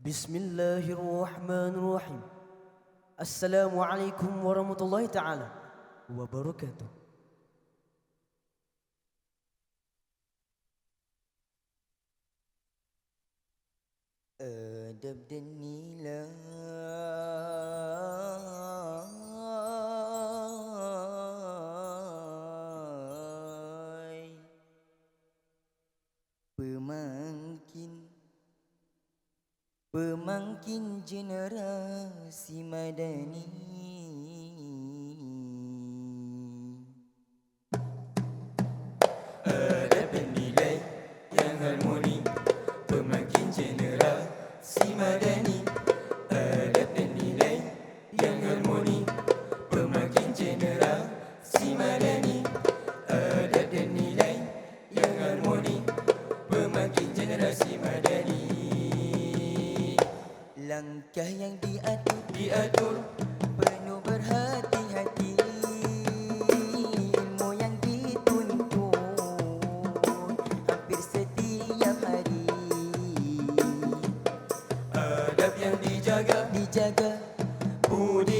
بسم الله الرحمن الرحيم السلام عليكم ورحمة الله تعالى وبركاته أدب النيلان Pemangkin generasi madani. Adab dan nilai yang harmoni. Pemangkin generasi madani. Adab dan nilai yang harmoni. Pemangkin generasi madani. Adab dan nilai yang harmoni. Pemangkin generasi madani Langkah yang diatur Diatur. Penuh berhati-hati. Ilmu yang dituntut Hampir setiap hari. Adab yang dijaga Dijaga. Budi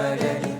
generasi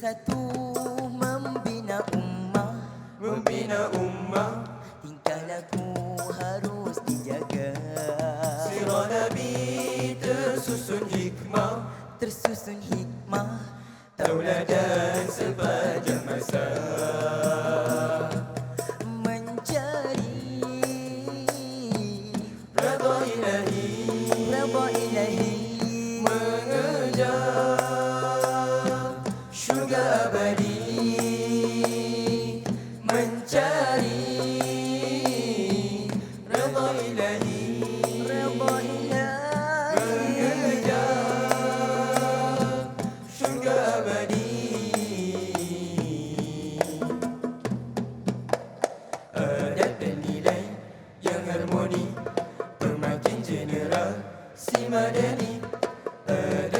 Bersatu membina ummah. Membina ummah. Tingkah laku harus dijaga. Sirah Nabi tersusun hikmah. Tersusun hikmah. Tauladan sepanjang masa generasi madani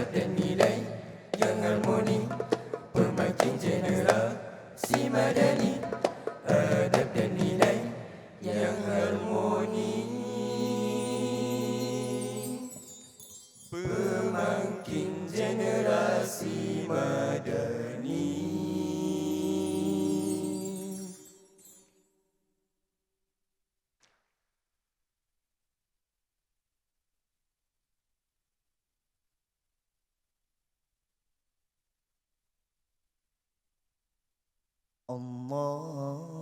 Allah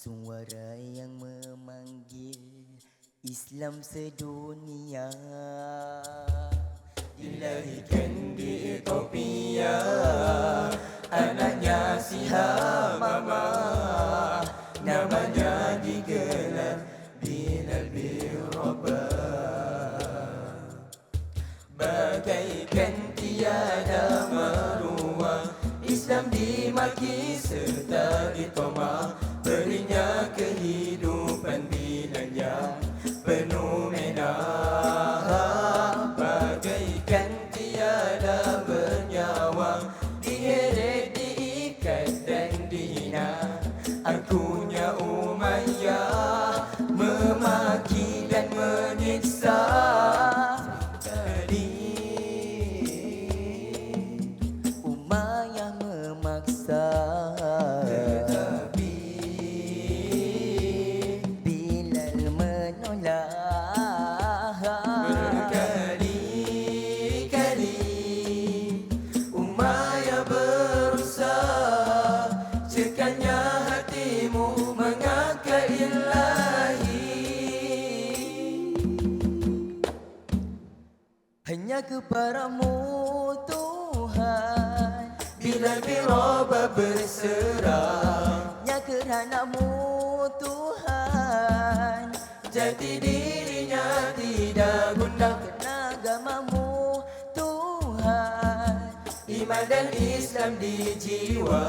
Suara yang memanggil Islam sedunia. Dilahirkan di Ethiopia Anaknya si Hamama Namanya digelar Hanya kepadamu Tuhan. Bila biroba berserah Hanya keranamu Tuhan. Jati dirinya tidak gundah Kerana agamamu Tuhan. Iman dan Islam di jiwa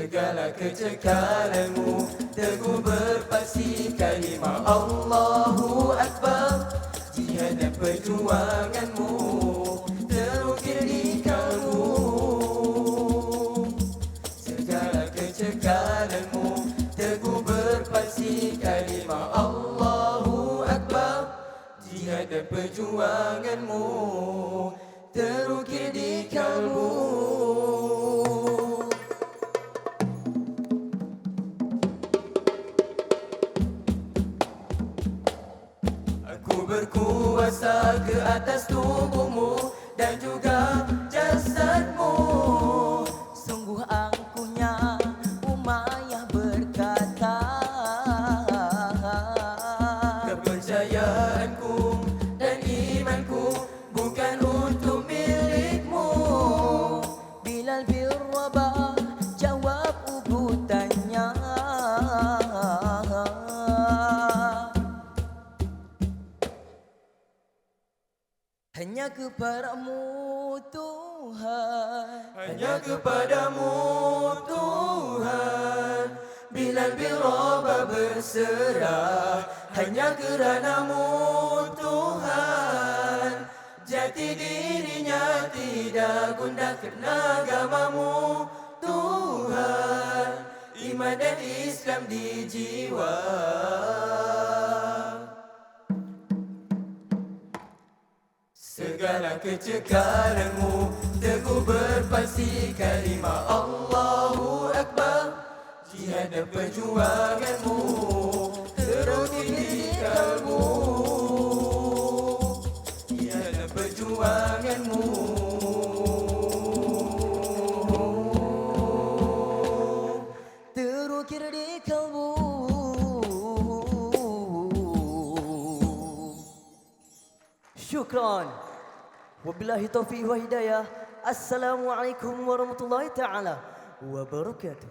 Segala kecekalanmu. Teguh berpasti kalimah Allahu Akbar. Jihad dan perjuanganmu Terukir di kalbu Segala kecekalanmu Teguh berpasti kalimah Allahu Akbar. Jihad dan perjuanganmu Terukir di kalbu ke atas tubuhmu Dan juga Hanya kepadamu Tuhan. Hanya kepadamu Tuhan. Bilal bin Rabah berserah. Hanya keranamu Tuhan. Jati dirinya tidak gundah kerana agamamu Tuhan. Iman dan Islam di jiwa Segala kecekalanmu Teguh berpasti kalimah Allahu Akbar. Jihad dan perjuanganmu Terus di kalbu. Jihad dan perjuanganmu. Terukir di kalbu وبالله توفيق وهداية السلام عليكم ورحمة الله تعالى وبركاته.